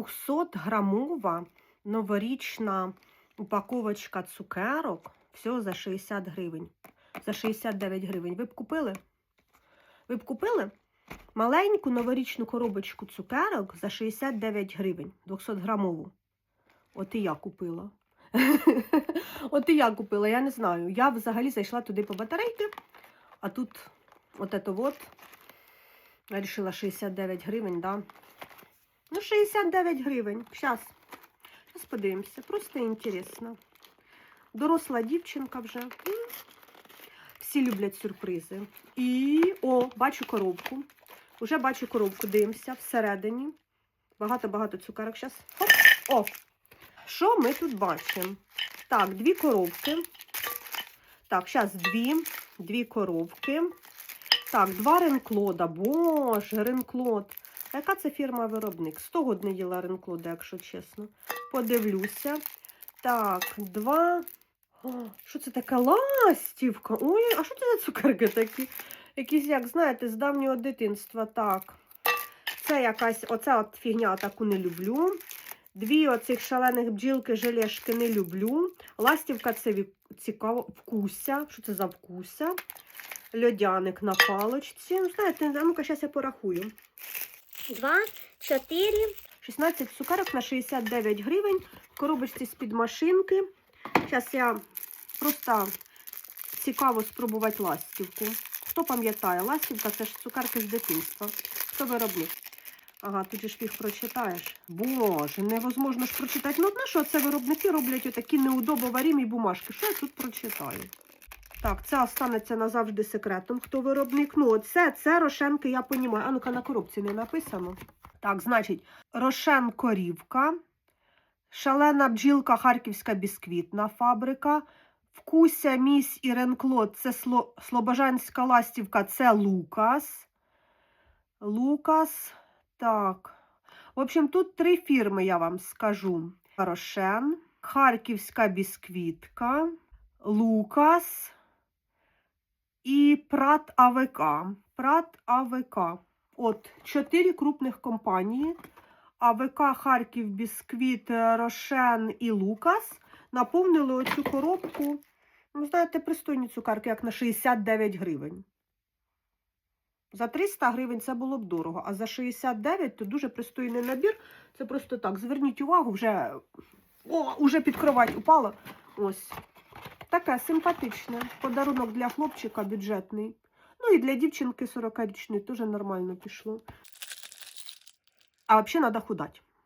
200-грамова новорічна упаковочка цукерок. Всього за 60 гривень. За 69 гривень. Ви б купили? Ви б купили маленьку новорічну коробочку цукерок за 69 гривень, 200-грамову. От і я купила. От і я купила, я не знаю. Я взагалі зайшла туди по батарейки, а тут от это вот. Я вирішила 69 гривень, да. Ну, 69 гривень. Щас. Щас подивимося. Просто інтересно. Доросла дівчинка вже. Всі люблять сюрпризи. І, о, бачу коробку. Уже бачу коробку, дивимося всередині. Багато-багато цукерок. Щас. Хоп. О! Що ми тут бачимо? Так, дві коробки. Так, зараз дві. Дві коробки. Так, два ренклода. Боже, ренклод. Яка це фірма-виробник? Сто год не їла ренклода, якщо чесно. Подивлюся. Так, два. О, що це така ластівка? Ой, а що це за цукерки такі? Якісь, як знаєте, з давнього дитинства. Так. Це якась, оця от фігня таку не люблю. Дві оцих шалених бджілки желешки не люблю. Ластівка це цікаво. Вкуся. Що це за вкуся? Льодяник на палочці. Ну, знаєте, ну-ка, зараз я порахую. Два, чотири. 16 цукерок на 69 гривень. В коробочці з-під машинки. Зараз я просто цікаво спробувати ластівку. Хто пам'ятає, ластівка це ж цукерки з дитинства. Хто виробник? Ага, тут ж їх прочитаєш. Боже, невозможно ж прочитати. Ну, на що це виробники роблять отакі неудобоварімі бумажки? Що я тут прочитаю? Так, це останеться назавжди секретом. Хто виробник? Ну, оце, це рошенки, я понімаю. А ну-ка на коробці не написано. Так, значить, Рошен Корівка, Шалена бджілка Харківська бісквітна фабрика, Вкуся місь і Ренклод це Сло... Слобожанська ластівка, це Лукас. Лукас. Так. В общем, тут три фірми, я вам скажу: Рошен, Харківська бісквітка, Лукас і Прат АВК. Прат АВК. От чотири крупних компанії: АВК, Харків, Бісквіт, Рошен і Лукас наповнили оцю коробку. Ну, знаєте, пристойні цукерки, як на 69 гривень. За 300 гривень це було б дорого, а за 69 то дуже пристойний набір. Це просто так. Зверніть увагу, вже, о, уже під кровать упала. Ось. Таке симпатичне. Подарунок для хлопчика бюджетний. Ну і для дівчинки 40-річної теж нормально пішло. А взагалі треба худати.